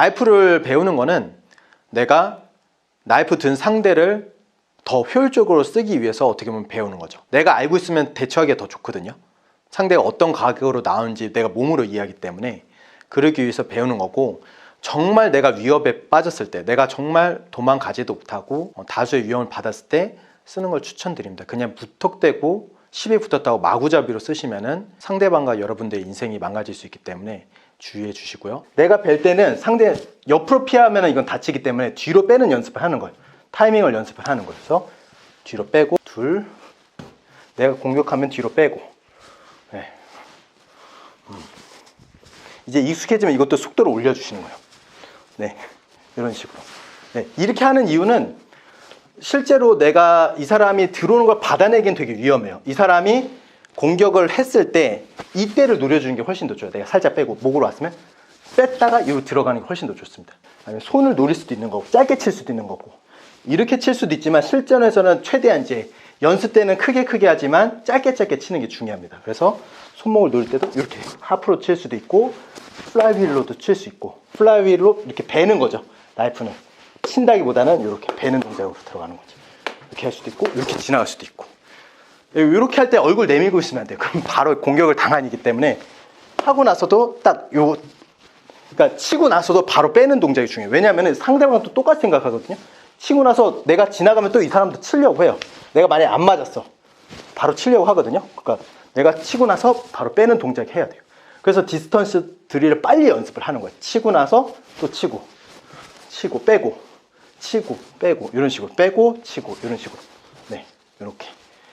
나이프를 배우는 거는 내가 나이프 든 상대를 더 효율적으로 쓰기 위해서 어떻게 보면 배우는 거죠. 내가 알고 있으면 대처하기가 더 좋거든요. 상대가 어떤 가격으로 나오는지 내가 몸으로 이해하기 때문에 그러기 위해서 배우는 거고 정말 내가 위협에 빠졌을 때 내가 정말 도망가지도 못하고 어, 다수의 위험을 받았을 때 쓰는 걸 추천드립니다. 그냥 무턱대고 시비 붙었다고 마구잡이로 쓰시면 은 상대방과 여러분들의 인생이 망가질 수 있기 때문에 주의해 주시고요. 내가 뵐 때는 상대 옆으로 피하면 이건 다치기 때문에 뒤로 빼는 연습을 하는 거예요. 타이밍을 연습을 하는 거예요. 그래서 뒤로 빼고 둘 내가 공격하면 뒤로 빼고 네. 음. 이제 익숙해지면 이것도 속도를 올려주시는 거예요. 네, 이런 식으로. 네, 이렇게 하는 이유는 실제로 내가 이 사람이 들어오는 걸 받아내긴 되게 위험해요. 이 사람이 공격을 했을 때 이때를 노려주는 게 훨씬 더 좋아요. 내가 살짝 빼고 목으로 왔으면 뺐다가 이로 들어가는 게 훨씬 더 좋습니다. 아니면 손을 노릴 수도 있는 거고 짧게 칠 수도 있는 거고 이렇게 칠 수도 있지만 실전에서는 최대한 이제 연습 때는 크게 크게 하지만 짧게 짧게 치는 게 중요합니다. 그래서 손목을 놓을 때도 이렇게 하프로 칠 수도 있고 플라이휠로도 칠 수 있고 플라이휠로 이렇게 베는 거죠. 나이프는 친다기보다는 이렇게 베는 동작으로 들어가는 거죠. 이렇게 할 수도 있고 이렇게 지나갈 수도 있고 이렇게 할 때 얼굴 내밀고 있으면 안 돼요. 그럼 바로 공격을 당하기 때문에 하고 나서도 딱 요 그러니까 치고 나서도 바로 빼는 동작이 중요해요. 왜냐하면 상대방도 똑같이 생각하거든요. 치고 나서 내가 지나가면 또 이 사람도 치려고 해요. 내가 만약에 안 맞았어. 바로 치려고 하거든요. 그러니까 내가 치고 나서 바로 빼는 동작이 해야 돼요. 그래서 디스턴스 드릴을 빨리 연습을 하는 거예요. 치고 나서 또 치고, 치고 빼고, 치고 빼고 이런 식으로 빼고 치고 이런 식으로. 네, 이렇게.